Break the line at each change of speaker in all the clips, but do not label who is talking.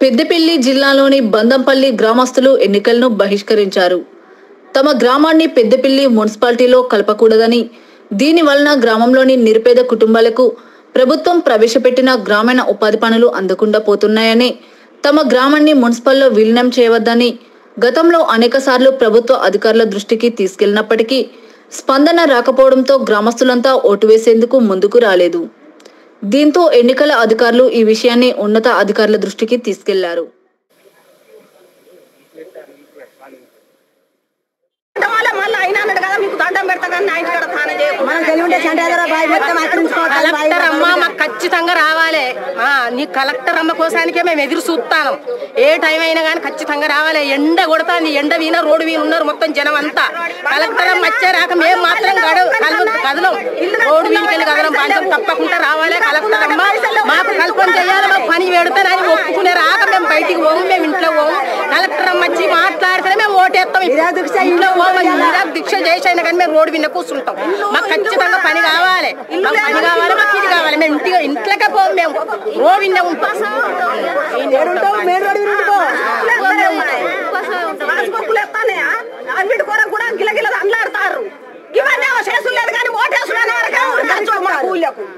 పెద్దపల్లి జిల్లాలోని బందంపల్లి గ్రామస్తులు ఎన్నికలను బహిష్కరించారు. తమ గ్రామాన్ని పెద్దపల్లి మున్సిపాలిటీలో కలపకూడదని దీని వలన గ్రామంలోని నిరుపేద కుటుంబాలకు ప్రభుత్వం ప్రవేశపెట్టిన గ్రామీణ ఉపాధి పనులు అందకుండా పోతున్నాయని తమ గ్రామాన్ని మున్సిపల్లో విలీనం చేయవద్దని గతంలో అనేకసార్లు ప్రభుత్వ అధికారుల దృష్టికి తీసుకెళ్ళినప్పటికీ స్పందన రాకపోవడంతో గ్రామస్తులంతా ఓటు వేసేందుకు ముందుకు రాలేదు. దీంతో ఎన్నికల అధికారులు ఈ విషయాన్ని ఉన్నత అధికారుల దృష్టికి
తీసుకెళ్ళారు.
కలెక్టర్ అమ్మ మాకు ఖచ్చితంగా రావాలి. ఆ, నీ కలెక్టర్ అమ్మ కోసానికే మేము ఎదురు చూస్తాను. ఏ టైం అయినా కానీ ఖచ్చితంగా రావాలి. ఎండ కొడతాంది ఎండ వీణ రోడ్డు వీణ ఉన్నారు మొత్తం జనం అంతా. కలెక్టర్ అమ్మ వచ్చే రాక మేము మాత్రం గడ కదలం కదలం రోడ్డు వీణకెళ్ళి కదలం బాధ్యత తప్పకుండా రావాలి కలెక్టర్ అమ్మ మాకు కల్పన చేయాలి మాకు పని పెడతాను అని ఒప్పుకునే రాక మేము బయటికి పోము మేము ఇంట్లో పోము. కలెక్టర్ అమ్మ వచ్చి మాట్లాడితేనే మేము ఓటేస్తాం ఇంట్లో పోము ఇలా దీక్ష చేసైనా కానీ మేము రోడ్డు విన్న కూర్చుంటాం. మాకు ఖచ్చితంగా పని కావాలి. మాకు పని కావాలి మాకు ఇది కావాలి. మేము ఇంటికి ఇంట్లోకే పోము మేము రోడ్డు విన్నే ఉంటాం.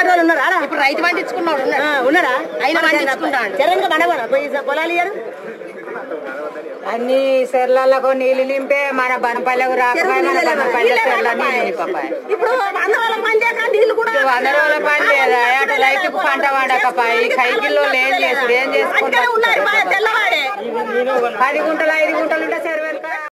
వాళ్ళు ఉన్నారా?
ఇప్పుడు రైతు పండించుకున్నాడు
ఉన్నారా?
ఆయన పండించుకుంటాడు
పొలాలు ఇయ్యారు?
అన్ని సెర్లకు నీళ్ళు నింపే మన బనపల్లెకు రాకపోయి మన బనపల్లె సెర్ల నీళ్ళు నింపపాయి.
ఇప్పుడు వంద రోజుల మందే కానీ నీళ్ళు కూడా
వంద రోజుల పని లేదా అటు రైతుకు పంట పండకపాయి కైకిల్లో ఏం చేసుడు ఏం చేసుకుంటారు? పది గుంటలు ఐదు గుంటలు ఉంటే